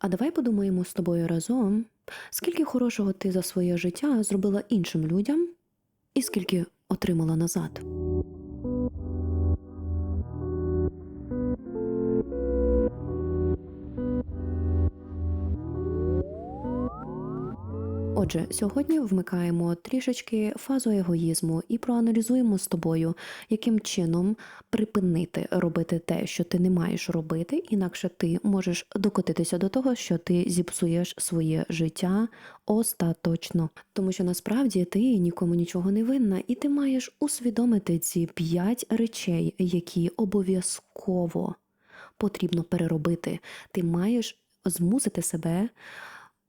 А давай подумаємо з тобою разом, скільки хорошого ти за своє життя зробила іншим людям, і скільки отримала назад. Отже, сьогодні вмикаємо трішечки фазу егоїзму і проаналізуємо з тобою, яким чином припинити робити те, що ти не маєш робити, інакше ти можеш докотитися до того, що ти зіпсуєш своє життя остаточно. Тому що насправді ти нікому нічого не винна, і ти маєш усвідомити ці п'ять речей, які обов'язково потрібно переробити. Ти маєш змусити себе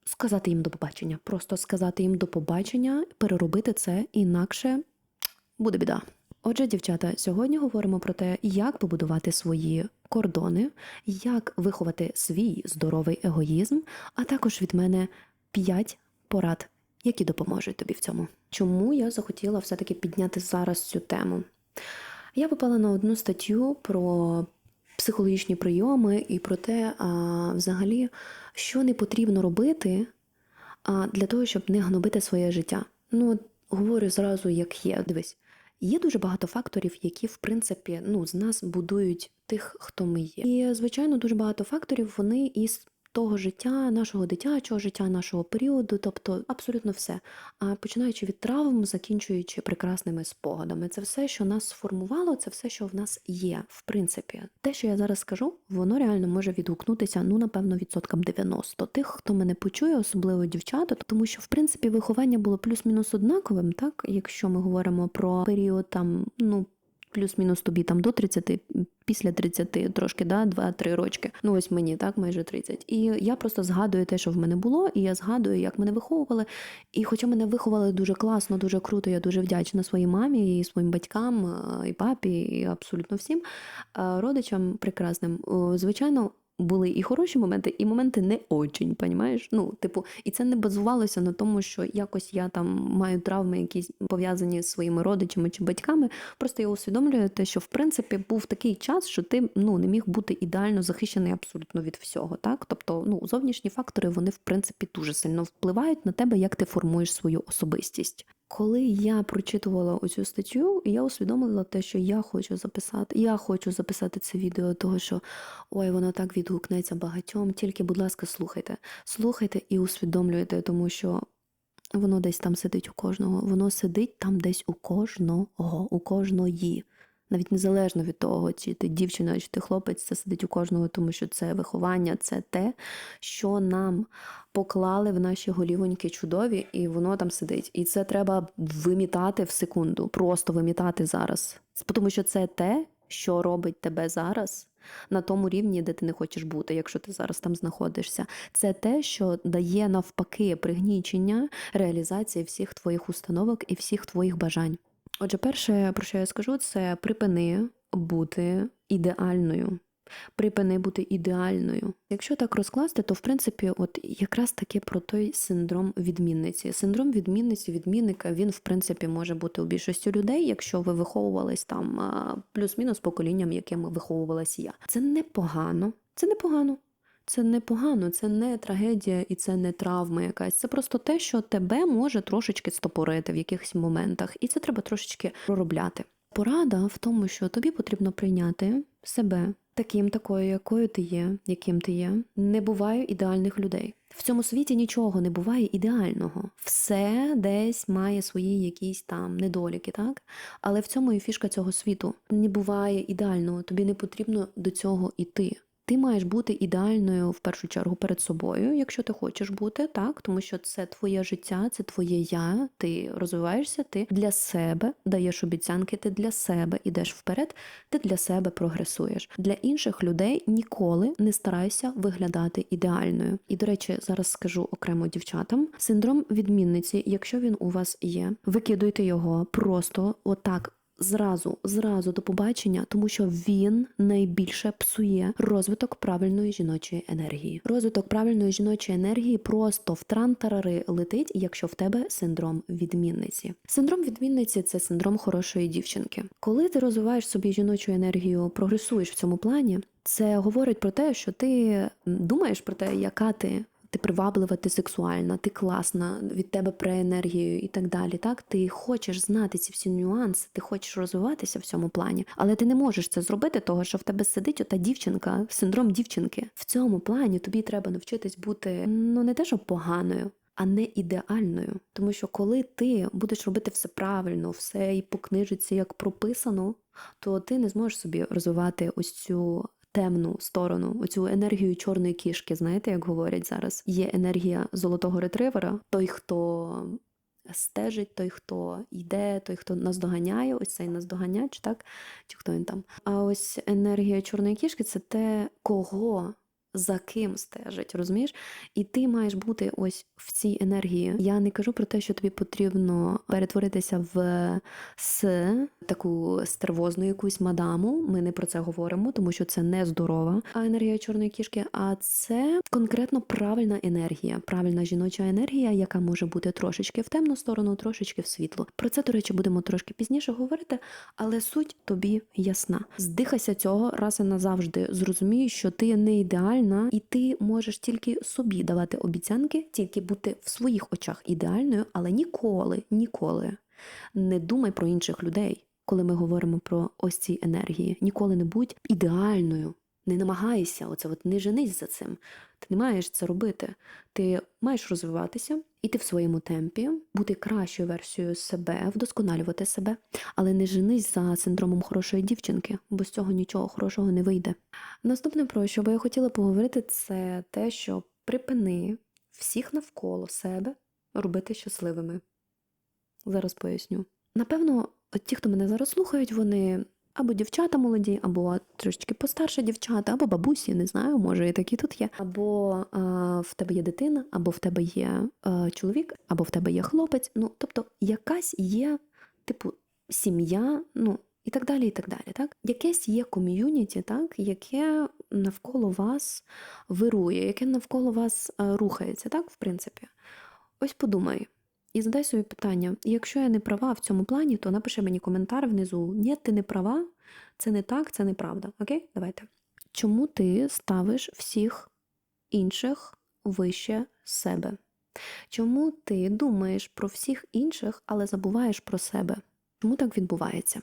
сказати їм до побачення. Просто сказати їм до побачення, переробити це, інакше буде біда. Отже, дівчата, сьогодні говоримо про те, як побудувати свої кордони, як виховати свій здоровий егоїзм, а також від мене 5 порад, які допоможуть тобі в цьому. Чому я захотіла все-таки підняти зараз цю тему? Я попала на одну статтю про психологічні прийоми і про те, взагалі, що не потрібно робити для того, щоб не гнобити своє життя. Ну, говорю зразу, як є. Дивись, є дуже багато факторів, які, в принципі, ну, з нас будують тих, хто ми є. І, звичайно, дуже багато факторів вони із того життя, нашого дитячого життя, нашого періоду, тобто абсолютно все. А починаючи від травм, закінчуючи прекрасними спогадами, це все, що нас сформувало, це все, що в нас є, в принципі. Те, що я зараз скажу, воно реально може відгукнутися, ну напевно, відсоткам 90. Тих, хто мене почує, особливо дівчата, тому що в принципі виховання було плюс-мінус однаковим, так якщо ми говоримо про період там, ну. Плюс-мінус тобі там до 30, після 30, трошки, да, 2-3 рочки. Ну ось мені, так, майже 30. І я просто згадую те, що в мене було, і я згадую, як мене виховували. І хоча мене виховали дуже класно, дуже круто, я дуже вдячна своїй мамі, і своїм батькам, е, і папі, і абсолютно всім е, родичам прекрасним. Звичайно. Були і хороші моменти, і моменти не очень, понімаєш? Ну, типу, і це не базувалося на тому, що якось я там маю травми, якісь пов'язані з своїми родичами чи батьками. Просто я усвідомлюю те, що в принципі був такий час, що ти ну не міг бути ідеально захищений абсолютно від всього. Так, тобто, ну зовнішні фактори вони в принципі дуже сильно впливають на тебе, як ти формуєш свою особистість. Коли я прочитувала оцю статтю, я усвідомила те, що я хочу записати. Я хочу записати це відео, того що ой, воно так відгукнеться багатьом. Тільки, будь ласка, слухайте, слухайте і усвідомлюйте, тому що воно десь там сидить у кожного. Воно сидить там десь у кожного, у кожної. Навіть незалежно від того, чи ти дівчина, чи ти хлопець, це сидить у кожного, тому що це виховання, це те, що нам поклали в наші голівоньки чудові, і воно там сидить. І це треба вимітати в секунду, просто вимітати зараз. Тому що це те, що робить тебе зараз. На тому рівні, де ти не хочеш бути, якщо ти зараз там знаходишся, це те, що дає навпаки пригнічення реалізації всіх твоїх установок і всіх твоїх бажань. Отже, перше, про що я скажу, це припини бути ідеальною. Припини бути ідеальною. Якщо так розкласти, то в принципі, от якраз таки про той синдром відмінниці. Синдром відмінниці, відмінника, він в принципі може бути у більшості людей, якщо ви виховувались там плюс-мінус поколінням, яким виховувалась я. Це непогано. Це непогано. Це непогано, це не трагедія і це не травма якась. Це просто те, що тебе може трошечки стопорити в якихось моментах, і це треба трошечки проробляти. Порада в тому, що тобі потрібно прийняти себе таким, такою, якою ти є, яким ти є. Не буває ідеальних людей. В цьому світі нічого не буває ідеального. Все десь має свої якісь там недоліки, так? Але в цьому і фішка цього світу. Не буває ідеального, тобі не потрібно до цього йти. Ти маєш бути ідеальною в першу чергу перед собою, якщо ти хочеш бути, так тому що це твоє життя, це твоє я. Ти розвиваєшся, ти для себе даєш обіцянки, ти для себе ідеш вперед, ти для себе прогресуєш. Для інших людей ніколи не старайся виглядати ідеальною. І до речі, зараз скажу окремо дівчатам: синдром відмінниці, якщо він у вас є, викидуйте його просто отак зразу, зразу до побачення, тому що він найбільше псує розвиток правильної жіночої енергії. Розвиток правильної жіночої енергії просто в трантарари летить, якщо в тебе синдром відмінниці. Синдром відмінниці це синдром хорошої дівчинки. Коли ти розвиваєш собі жіночу енергію, прогресуєш в цьому плані, це говорить про те, що ти думаєш про те, яка ти. Ти приваблива, ти сексуальна, ти класна, від тебе пре енергію і так далі. Так, ти хочеш знати ці всі нюанси, ти хочеш розвиватися в цьому плані, але ти не можеш це зробити, того що в тебе сидить ота дівчинка, синдром дівчинки. В цьому плані тобі треба навчитись бути ну не те, що поганою, а не ідеальною. Тому що коли ти будеш робити все правильно, все і по книжці як прописано, то ти не зможеш собі розвивати ось цю темну сторону, оцю енергію чорної кішки. Знаєте, як говорять зараз? Є енергія золотого ретривера, той, хто стежить, той, хто йде, той, хто наздоганяє, ось цей наздоганяч, так? Чи хто він там? А ось енергія чорної кішки це те, кого. За ким стежить, розумієш? І ти маєш бути ось в цій енергії. Я не кажу про те, що тобі потрібно перетворитися в с таку стервозну якусь мадаму. Ми не про це говоримо, тому що це не здорова енергія чорної кішки, а це конкретно правильна енергія, правильна жіноча енергія, яка може бути трошечки в темну сторону, трошечки в світлу. Про це, до речі, будемо трошки пізніше говорити, але суть тобі ясна. Здихайся цього раз і назавжди. Зрозумій, що ти не ідеальна, і ти можеш тільки собі давати обіцянки, тільки бути в своїх очах ідеальною, але ніколи, ніколи не думай про інших людей, коли ми говоримо про ось ці енергії. Ніколи не будь ідеальною. Не намагайся, оце от не женись за цим. Ти не маєш це робити. Ти маєш розвиватися, іти в своєму темпі, бути кращою версією себе, вдосконалювати себе, але не женись за синдромом хорошої дівчинки, бо з цього нічого хорошого не вийде. Наступне, про що би я хотіла поговорити, це те, що припини всіх навколо себе робити щасливими. Зараз поясню. Напевно, ті, хто мене зараз слухають, вони або дівчата молоді, або трошечки постарше дівчата, або бабусі, не знаю, може і такі тут є. Або е, в тебе є дитина, або в тебе є е, чоловік, або в тебе є хлопець. Ну, тобто, якась є, типу, сім'я, ну. І так далі, і так далі, так? Якесь є ком'юніті, так, яке навколо вас вирує, яке навколо вас е, рухається, так, в принципі. Ось подумай, і задай собі питання: якщо я не права в цьому плані, то напиши мені коментар внизу. Ні, ти не права, це не так, це неправда. Окей? Давайте. Чому ти ставиш всіх інших вище себе? Чому ти думаєш про всіх інших, але забуваєш про себе? Чому так відбувається?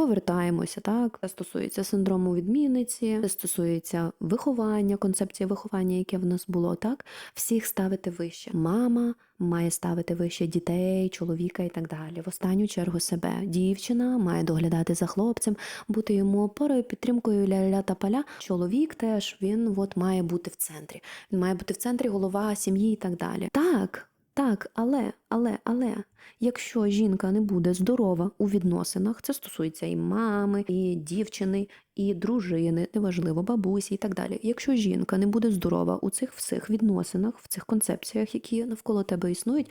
Повертаємося, так, це стосується синдрому відмінниці, це стосується виховання, концепції виховання, яке в нас було, так, всіх ставити вище. Мама має ставити вище дітей, чоловіка і так далі. В останню чергу себе. Дівчина має доглядати за хлопцем, бути йому опорою, підтримкою ля-ля та поля. Чоловік теж він от має бути в центрі. Він має бути в центрі голова сім'ї і так далі. Так. Так, але, але, але, якщо жінка не буде здорова у відносинах, це стосується і мами, і дівчини, і дружини, неважливо, бабусі і так далі. Якщо жінка не буде здорова у цих всіх відносинах, в цих концепціях, які навколо тебе існують,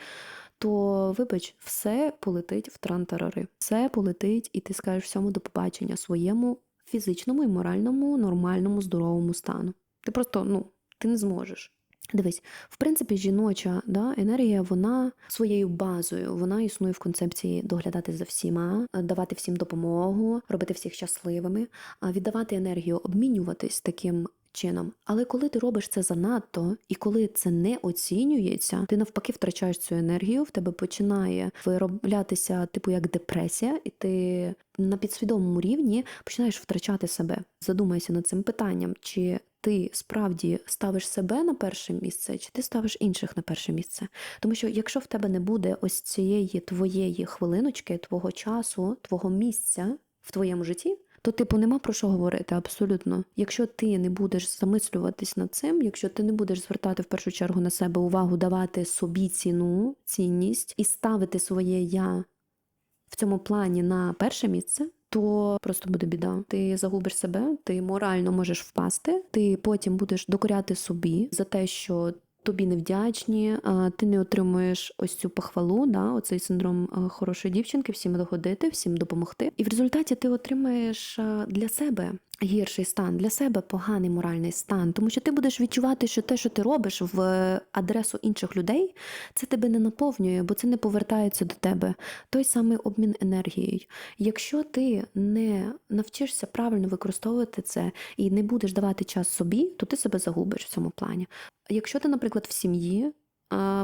то вибач, все полетить в трантарари, все полетить, і ти скажеш всьому до побачення своєму фізичному і моральному, нормальному, здоровому стану. Ти просто ну, ти не зможеш. Дивись, в принципі, жіноча да, енергія, вона своєю базою, вона існує в концепції доглядати за всіма, давати всім допомогу, робити всіх щасливими, віддавати енергію, обмінюватись таким чином. Але коли ти робиш це занадто, і коли це не оцінюється, ти навпаки втрачаєш цю енергію, в тебе починає вироблятися, типу як депресія, і ти на підсвідомому рівні починаєш втрачати себе. Задумайся над цим питанням, чи ти справді ставиш себе на перше місце, чи ти ставиш інших на перше місце? Тому що якщо в тебе не буде ось цієї твоєї хвилиночки, твого часу, твого місця в твоєму житті. То, типу, нема про що говорити абсолютно. Якщо ти не будеш замислюватись над цим, якщо ти не будеш звертати в першу чергу на себе увагу, давати собі ціну, цінність і ставити своє я в цьому плані на перше місце, то просто буде біда. Ти загубиш себе, ти морально можеш впасти, ти потім будеш докоряти собі за те, що тобі невдячні, ти не отримуєш ось цю похвалу, да, оцей синдром хорошої дівчинки, всім догодити, всім допомогти. І в результаті ти отримаєш для себе гірший стан, для себе поганий моральний стан, тому що ти будеш відчувати, що те, що ти робиш в адресу інших людей, це тебе не наповнює, бо це не повертається до тебе. Той самий обмін енергією. Якщо ти не навчишся правильно використовувати це і не будеш давати час собі, то ти себе загубиш в цьому плані. Якщо ти, наприклад, в сім'ї,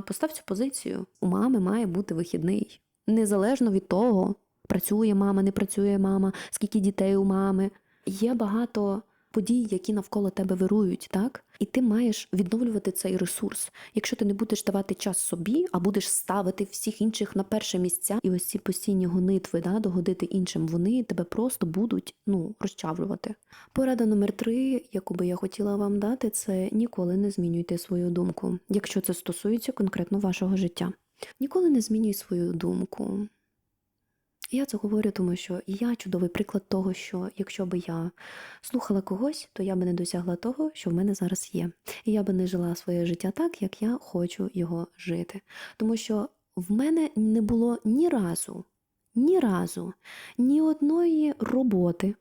постав цю позицію. У мами має бути вихідний. Незалежно від того, працює мама, не працює мама, скільки дітей у мами. Є багато подій, які навколо тебе вирують, так? І ти маєш відновлювати цей ресурс. Якщо ти не будеш давати час собі, а будеш ставити всіх інших на перше місця, і ось ці постійні гонитви, да, догодити іншим, вони тебе просто будуть ну, розчавлювати. Порада номер три, яку би я хотіла вам дати, це ніколи не змінюйте свою думку, якщо це стосується конкретно вашого життя. Ніколи не змінюй свою думку. Я це говорю, тому що я чудовий приклад того, що якщо би я слухала когось, то я би не досягла того, що в мене зараз є. І я би не жила своє життя так, як я хочу його жити. Тому що в мене не було ні разу, ні разу, ні одної роботи,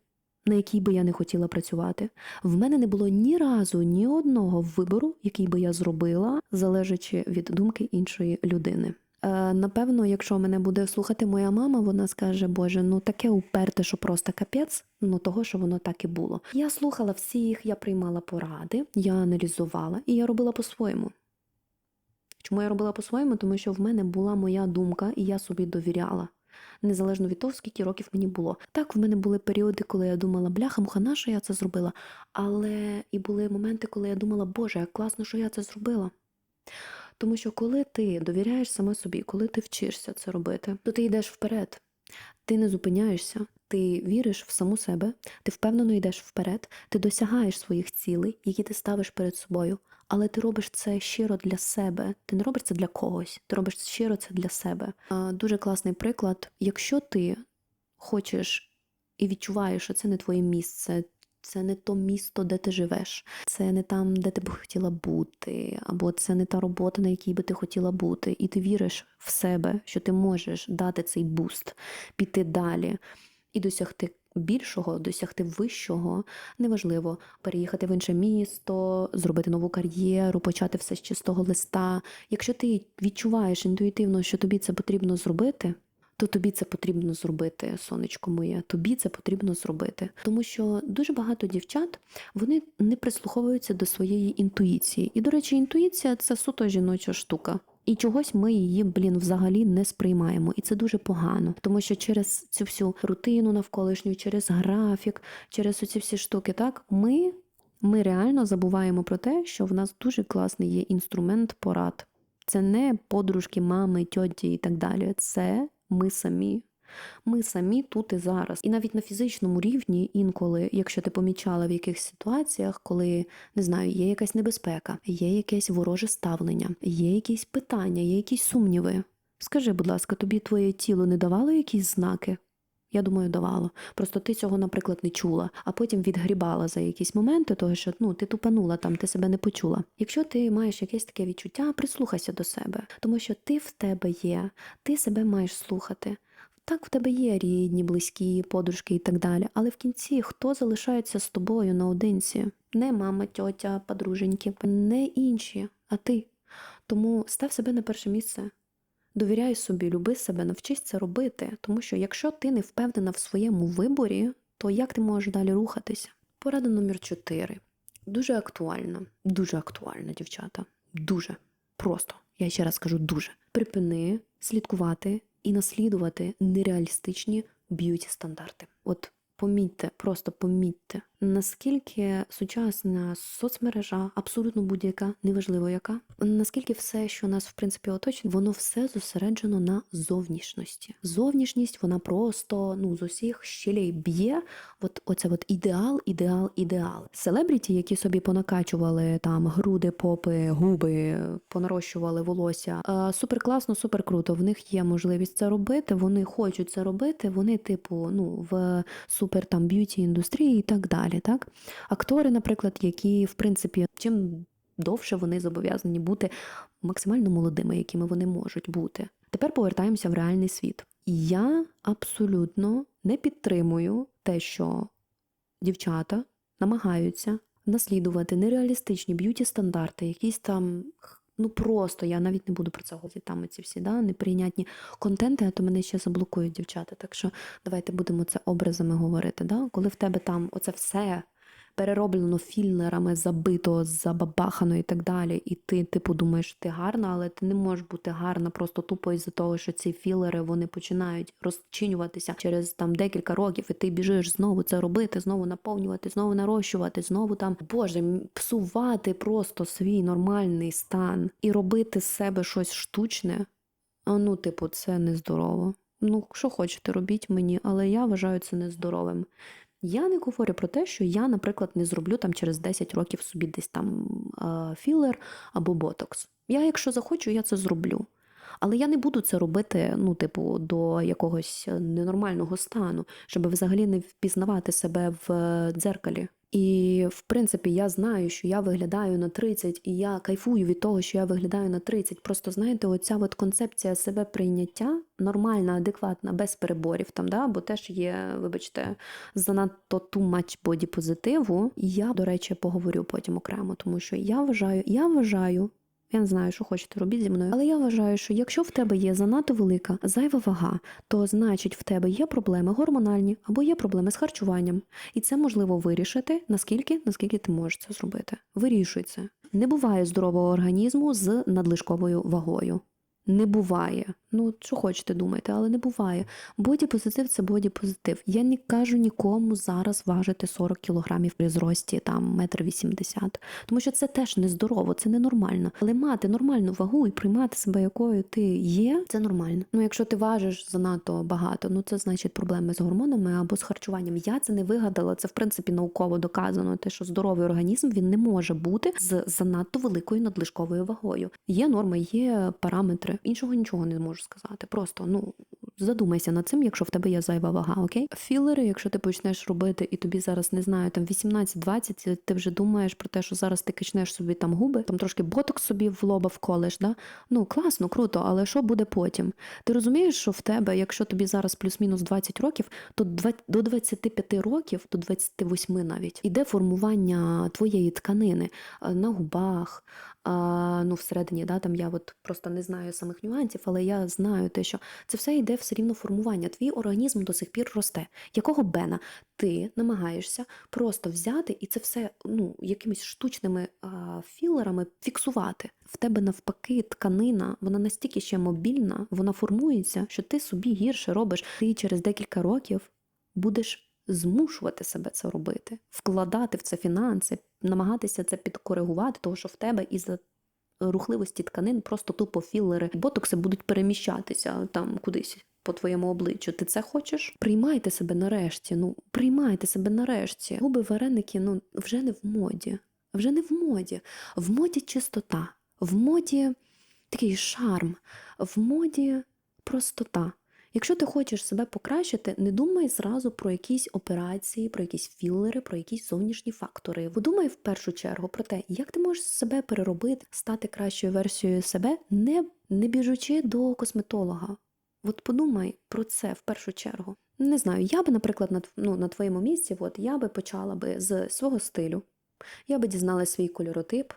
на якій би я не хотіла працювати. В мене не було ні разу ні одного вибору, який би я зробила, залежачи від думки іншої людини. Е, Напевно, якщо мене буде слухати моя мама, вона скаже, Боже, ну таке уперте, що просто капець, ну того, що воно так і було. Я слухала всіх, я приймала поради, я аналізувала і я робила по-своєму. Чому я робила по-своєму? Тому що в мене була моя думка, і я собі довіряла. Незалежно від того, скільки років мені було. Так, в мене були періоди, коли я думала, бляха, муха, на що я це зробила. Але і були моменти, коли я думала, Боже, як класно, що я це зробила. Тому що коли ти довіряєш саме собі, коли ти вчишся це робити, то ти йдеш вперед. Ти не зупиняєшся, ти віриш в саму себе, ти впевнено йдеш вперед, ти досягаєш своїх цілей, які ти ставиш перед собою, але ти робиш це щиро для себе. Ти не робиш це для когось, ти робиш щиро це для себе. Дуже класний приклад. Якщо ти хочеш і відчуваєш, що це не твоє місце, це не то місто, де ти живеш, це не там, де ти б хотіла бути, або це не та робота, на якій би ти хотіла бути, і ти віриш в себе, що ти можеш дати цей буст, піти далі і досягти більшого, досягти вищого, неважливо переїхати в інше місто, зробити нову кар'єру, почати все з чистого листа. Якщо ти відчуваєш інтуїтивно, що тобі це потрібно зробити то тобі це потрібно зробити, сонечко моє. Тобі це потрібно зробити. Тому що дуже багато дівчат вони не прислуховуються до своєї інтуїції. І, до речі, інтуїція це суто жіноча штука. І чогось ми її, блін, взагалі не сприймаємо, і це дуже погано, тому що через цю всю рутину навколишню, через графік, через оці всі штуки, так ми, ми реально забуваємо про те, що в нас дуже класний є інструмент порад. Це не подружки, мами, тьоті і так далі. Це ми самі. Ми самі тут і зараз. І навіть на фізичному рівні інколи, якщо ти помічала в якихось ситуаціях, коли не знаю, є якась небезпека, є якесь вороже ставлення, є якісь питання, є якісь сумніви. Скажи, будь ласка, тобі твоє тіло не давало якісь знаки? Я думаю, давало. Просто ти цього, наприклад, не чула, а потім відгрібала за якісь моменти, того що ну ти тупанула там, ти себе не почула. Якщо ти маєш якесь таке відчуття, прислухайся до себе, тому що ти в тебе є, ти себе маєш слухати. Так, в тебе є рідні, близькі, подружки і так далі. Але в кінці хто залишається з тобою наодинці? Не мама, тьотя, подруженьки, не інші, а ти. Тому став себе на перше місце. Довіряй собі, люби себе, навчись це робити, тому що якщо ти не впевнена в своєму виборі, то як ти можеш далі рухатися? Порада номер 4. Дуже актуальна, дуже актуальна, дівчата. Дуже. Просто. Я ще раз кажу дуже. Припини слідкувати і наслідувати нереалістичні б'юті стандарти. От помітьте, просто помітьте, наскільки сучасна соцмережа, абсолютно будь-яка, неважливо яка, наскільки все, що нас в принципі оточує, воно все зосереджено на зовнішності. Зовнішність вона просто ну з усіх щелей б'є. От оце от ідеал, ідеал, ідеал. Селебріті, які собі понакачували там груди, попи, губи, понарощували волосся. Е, супер класно, супер круто. В них є можливість це робити. Вони хочуть це робити. Вони, типу, ну в супер там б'юті індустрії і так далі. Так, актори, наприклад, які в принципі чим довше вони зобов'язані бути максимально молодими, якими вони можуть бути. Тепер повертаємося в реальний світ. Я абсолютно не підтримую те, що дівчата намагаються наслідувати нереалістичні б'юті стандарти, якісь там. Ну просто я навіть не буду про це говорити. Там ці всі да, неприйнятні контенти, а то мене ще заблокують дівчата. Так що давайте будемо це образами говорити. Да? Коли в тебе там оце все перероблено філерами, забито, забабахано і так далі, і ти, типу, думаєш, ти гарна, але ти не можеш бути гарна просто тупо із-за того, що ці філери вони починають розчинюватися через там декілька років, і ти біжиш знову це робити, знову наповнювати, знову нарощувати, знову там, боже, псувати просто свій нормальний стан і робити з себе щось штучне. А ну, типу, це нездорово. Ну, що хочете, робіть мені, але я вважаю це нездоровим. Я не говорю про те, що я, наприклад, не зроблю там через 10 років собі десь там е, філер або ботокс. Я, якщо захочу, я це зроблю. Але я не буду це робити, ну, типу, до якогось ненормального стану, щоб взагалі не впізнавати себе в е, дзеркалі. І в принципі, я знаю, що я виглядаю на 30, і я кайфую від того, що я виглядаю на 30. Просто знаєте, оця от концепція себе прийняття нормальна, адекватна, без переборів там, да, бо теж є, вибачте, занадто too much body позитиву. І я, до речі, поговорю потім окремо, тому що я вважаю, я вважаю. Я не знаю, що хочете робіть зі мною, але я вважаю, що якщо в тебе є занадто велика зайва вага, то значить в тебе є проблеми гормональні або є проблеми з харчуванням. І це можливо вирішити наскільки, наскільки ти можеш це зробити. Вирішуй це. Не буває здорового організму з надлишковою вагою. Не буває. Ну, що хочете думайте, але не буває. Боді позитив це боді позитив. Я не кажу нікому зараз важити 40 кілограмів при зрості там метр вісімдесят, тому що це теж нездорово, це ненормально. Але мати нормальну вагу і приймати себе, якою ти є, це нормально. Ну, якщо ти важиш занадто багато, ну це значить проблеми з гормонами або з харчуванням. Я це не вигадала. Це в принципі науково доказано. Те, що здоровий організм він не може бути з занадто великою надлишковою вагою. Є норми, є параметри. Іншого нічого не можу сказати. Просто ну задумайся над цим, якщо в тебе є зайва вага, окей? Філери, якщо ти почнеш робити, і тобі зараз не знаю, там 18-20, ти вже думаєш про те, що зараз ти качнеш собі там губи, там трошки боток собі в лоба вколеш, да? Ну класно, круто, але що буде потім? Ти розумієш, що в тебе, якщо тобі зараз плюс-мінус 20 років, то два- до 25 років, до 28 навіть, іде формування твоєї тканини е, на губах. А, ну, всередині, да, там я от просто не знаю самих нюансів, але я знаю те, що це все йде все рівно формування. Твій організм до сих пір росте. Якого бена ти намагаєшся просто взяти і це все ну, якимись штучними а, філерами фіксувати? В тебе навпаки тканина, вона настільки ще мобільна, вона формується, що ти собі гірше робиш. Ти через декілька років будеш змушувати себе це робити, вкладати в це фінанси, намагатися це підкоригувати, тому що в тебе із-за рухливості тканин просто тупо філери, ботокси будуть переміщатися там кудись. По твоєму обличчю, ти це хочеш? Приймайте себе нарешті. Ну приймайте себе нарешті. Губи вареники ну вже не в моді. Вже не в моді. В моді чистота, в моді такий шарм, в моді простота. Якщо ти хочеш себе покращити, не думай зразу про якісь операції, про якісь філери, про якісь зовнішні фактори. Подумай в першу чергу про те, як ти можеш себе переробити, стати кращою версією себе, не, не біжучи до косметолога. От подумай про це в першу чергу. Не знаю, я би, наприклад, на, ну, на твоєму місці, от я би почала би з свого стилю. Я би дізналася свій кольоротип,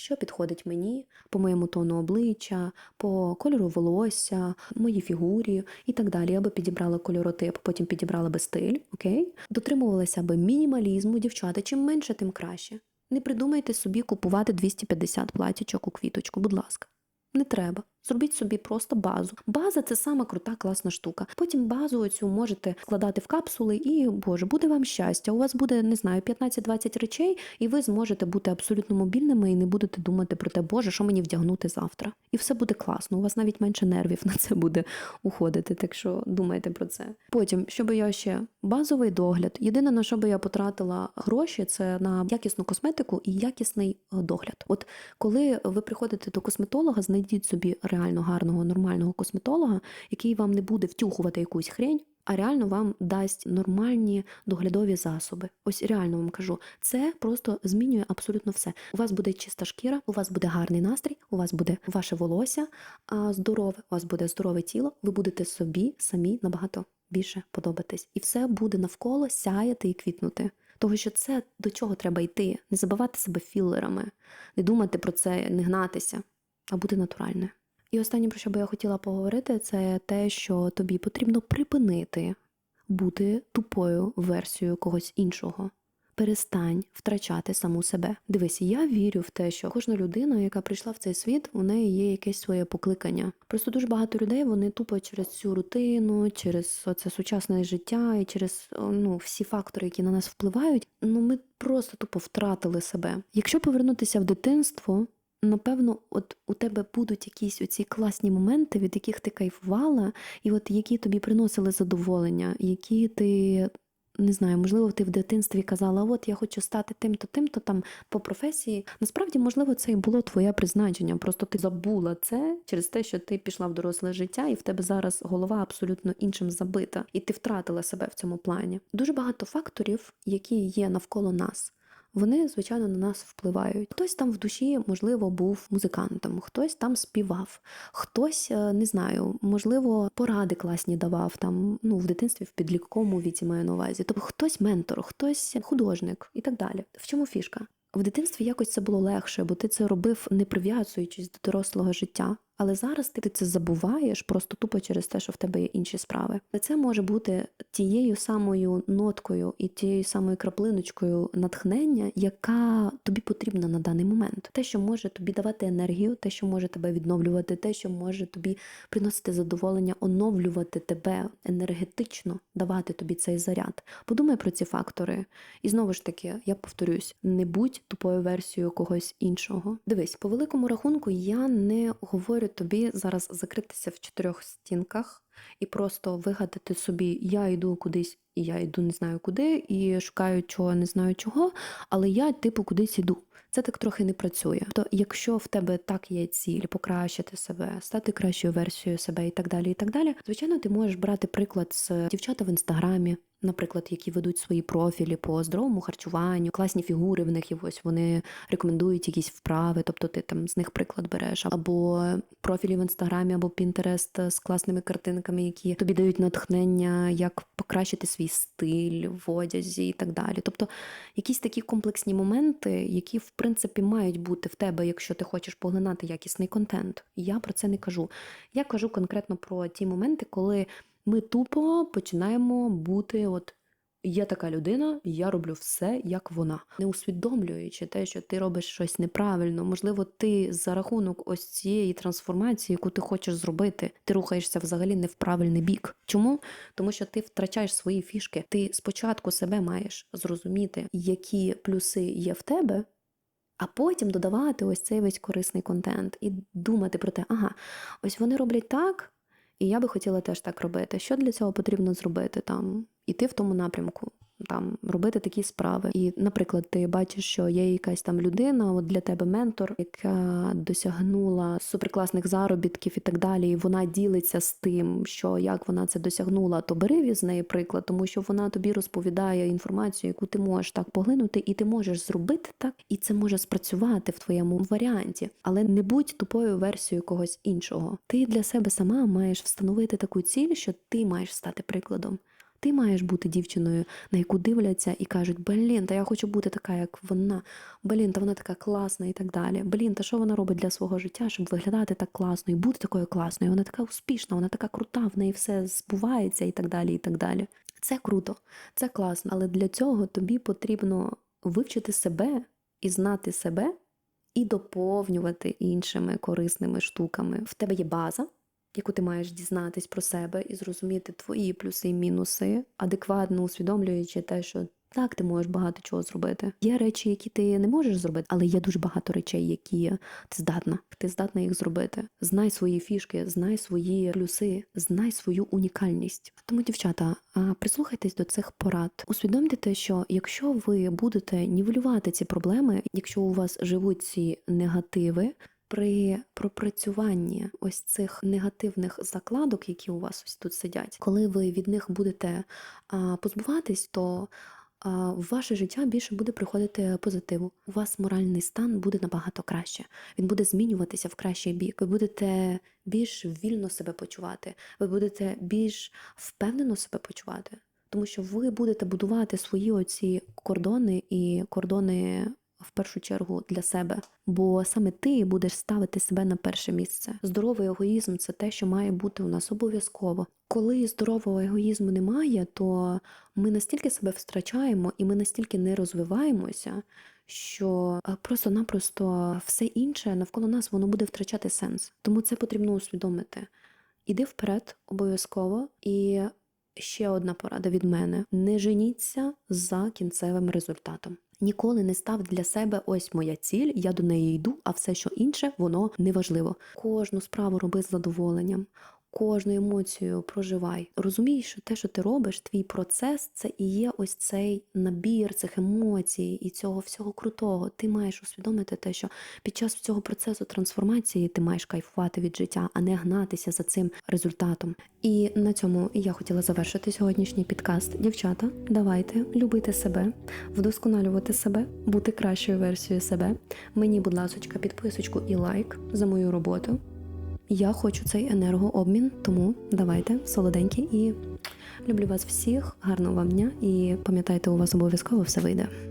що підходить мені, по моєму тону обличчя, по кольору волосся, моїй фігурі і так далі. Я би підібрала кольоротип, потім підібрала би стиль, окей? Дотримувалася би мінімалізму, дівчата. Чим менше, тим краще. Не придумайте собі купувати 250 платічок у квіточку, будь ласка. Не треба. Зробіть собі просто базу. База це сама крута, класна штука. Потім базу цю можете складати в капсули, і боже, буде вам щастя. У вас буде, не знаю, 15-20 речей, і ви зможете бути абсолютно мобільними і не будете думати про те, боже, що мені вдягнути завтра. І все буде класно. У вас навіть менше нервів на це буде уходити. Так що думайте про це. Потім, що би я ще базовий догляд. Єдине на що би я потратила гроші, це на якісну косметику і якісний е, догляд. От коли ви приходите до косметолога, знайдіть собі реально гарного, нормального косметолога, який вам не буде втюхувати якусь хрень. а реально вам дасть нормальні доглядові засоби. Ось реально вам кажу, це просто змінює абсолютно все. У вас буде чиста шкіра, у вас буде гарний настрій, у вас буде ваше волосся здорове, у вас буде здорове тіло, ви будете собі самі набагато більше подобатись. І все буде навколо сяяти і квітнути. Того, що це до чого треба йти, не забивати себе філерами, не думати про це, не гнатися, а бути натуральною. І останнє, про що би я хотіла поговорити, це те, що тобі потрібно припинити бути тупою версією когось іншого. Перестань втрачати саму себе. Дивись, я вірю в те, що кожна людина, яка прийшла в цей світ, у неї є якесь своє покликання. Просто дуже багато людей вони тупо через цю рутину, через це сучасне життя і через ну всі фактори, які на нас впливають. Ну ми просто тупо втратили себе. Якщо повернутися в дитинство, Напевно, от у тебе будуть якісь оці класні моменти, від яких ти кайфувала, і от які тобі приносили задоволення, які ти. Не знаю, можливо, ти в дитинстві казала, от я хочу стати тим-то, тим-то там по професії. Насправді, можливо, це і було твоє призначення. Просто ти забула це через те, що ти пішла в доросле життя, і в тебе зараз голова абсолютно іншим забита, і ти втратила себе в цьому плані. Дуже багато факторів, які є навколо нас. Вони, звичайно, на нас впливають. Хтось там в душі, можливо, був музикантом, хтось там співав, хтось е, не знаю, можливо, поради класні давав там. Ну в дитинстві в підлітковому віці маю на увазі. Тобто хтось ментор, хтось художник і так далі. В чому фішка? В дитинстві якось це було легше, бо ти це робив не прив'язуючись до дорослого життя. Але зараз ти це забуваєш просто тупо через те, що в тебе є інші справи. Це може бути тією самою ноткою і тією самою краплиночкою натхнення, яка тобі потрібна на даний момент. Те, що може тобі давати енергію, те, що може тебе відновлювати, те, що може тобі приносити задоволення, оновлювати тебе енергетично, давати тобі цей заряд. Подумай про ці фактори. І знову ж таки, я повторюсь: не будь тупою версією когось іншого. Дивись, по великому рахунку, я не говорю тобі зараз закритися в чотирьох стінках і просто вигадати собі, я йду кудись, і я йду не знаю куди, і шукаю чого, не знаю чого, але я, типу, кудись іду. Це так трохи не працює. То якщо в тебе так є ціль, покращити себе, стати кращою версією себе і так далі, і так далі, звичайно, ти можеш брати приклад з дівчата в інстаграмі. Наприклад, які ведуть свої профілі по здоровому харчуванню, класні фігури в них і ось вони рекомендують якісь вправи, тобто ти там з них приклад береш, або профілі в інстаграмі, або Пінтерест з класними картинками, які тобі дають натхнення, як покращити свій стиль в одязі і так далі. Тобто якісь такі комплексні моменти, які в принципі мають бути в тебе, якщо ти хочеш поглинати якісний контент. Я про це не кажу. Я кажу конкретно про ті моменти, коли ми тупо починаємо бути от. Я така людина, я роблю все, як вона, не усвідомлюючи те, що ти робиш щось неправильно. Можливо, ти за рахунок ось цієї трансформації, яку ти хочеш зробити, ти рухаєшся взагалі не в правильний бік. Чому? Тому що ти втрачаєш свої фішки. Ти спочатку себе маєш зрозуміти, які плюси є в тебе. А потім додавати ось цей весь корисний контент і думати про те, ага, ось вони роблять так, і я би хотіла теж так робити. Що для цього потрібно зробити там? Іти в тому напрямку, там робити такі справи. І, наприклад, ти бачиш, що є якась там людина, от для тебе ментор, яка досягнула суперкласних заробітків і так далі. І вона ділиться з тим, що як вона це досягнула, то бери з неї приклад, тому що вона тобі розповідає інформацію, яку ти можеш так поглинути, і ти можеш зробити так, і це може спрацювати в твоєму варіанті. Але не будь тупою версією когось іншого. Ти для себе сама маєш встановити таку ціль, що ти маєш стати прикладом. Ти маєш бути дівчиною, на яку дивляться і кажуть, блін, та я хочу бути така, як вона. Блін, та вона така класна і так далі. Блін, та що вона робить для свого життя, щоб виглядати так класно і бути такою класною? Вона така успішна, вона така крута, в неї все збувається і так далі. і так далі. Це круто, це класно. Але для цього тобі потрібно вивчити себе і знати себе, і доповнювати іншими корисними штуками. В тебе є база яку ти маєш дізнатись про себе і зрозуміти твої плюси і мінуси, адекватно усвідомлюючи те, що так, ти можеш багато чого зробити. Є речі, які ти не можеш зробити, але є дуже багато речей, які ти здатна. Ти здатна їх зробити. Знай свої фішки, знай свої плюси, знай свою унікальність. Тому, дівчата, прислухайтесь до цих порад. Усвідомте те, що якщо ви будете нівелювати ці проблеми, якщо у вас живуть ці негативи при пропрацюванні ось цих негативних закладок, які у вас ось тут сидять, коли ви від них будете позбуватись, то в ваше життя більше буде приходити позитиву. У вас моральний стан буде набагато краще. Він буде змінюватися в кращий бік. Ви будете більш вільно себе почувати, ви будете більш впевнено себе почувати. Тому що ви будете будувати свої оці кордони і кордони в першу чергу для себе. Бо саме ти будеш ставити себе на перше місце. Здоровий егоїзм це те, що має бути у нас обов'язково. Коли здорового егоїзму немає, то ми настільки себе втрачаємо і ми настільки не розвиваємося, що е, просто-напросто все інше навколо нас воно буде втрачати сенс. Тому це потрібно усвідомити. Іди вперед обов'язково і ще одна порада від мене: не женіться за кінцевим результатом. Ніколи не став для себе ось моя ціль, я до неї йду, а все, що інше, воно неважливо. Кожну справу роби з задоволенням. Кожну емоцію проживай. Розумій, що те, що ти робиш, твій процес це і є ось цей набір цих емоцій і цього всього крутого. Ти маєш усвідомити те, що під час цього процесу трансформації ти маєш кайфувати від життя, а не гнатися за цим результатом. І на цьому я хотіла завершити сьогоднішній підкаст. Дівчата, давайте любити себе, вдосконалювати себе, бути кращою версією себе. Мені, будь ласка, підписочку і лайк за мою роботу. Я хочу цей енергообмін, тому давайте солоденькі і люблю вас всіх, гарного вам дня і пам'ятайте, у вас обов'язково все вийде.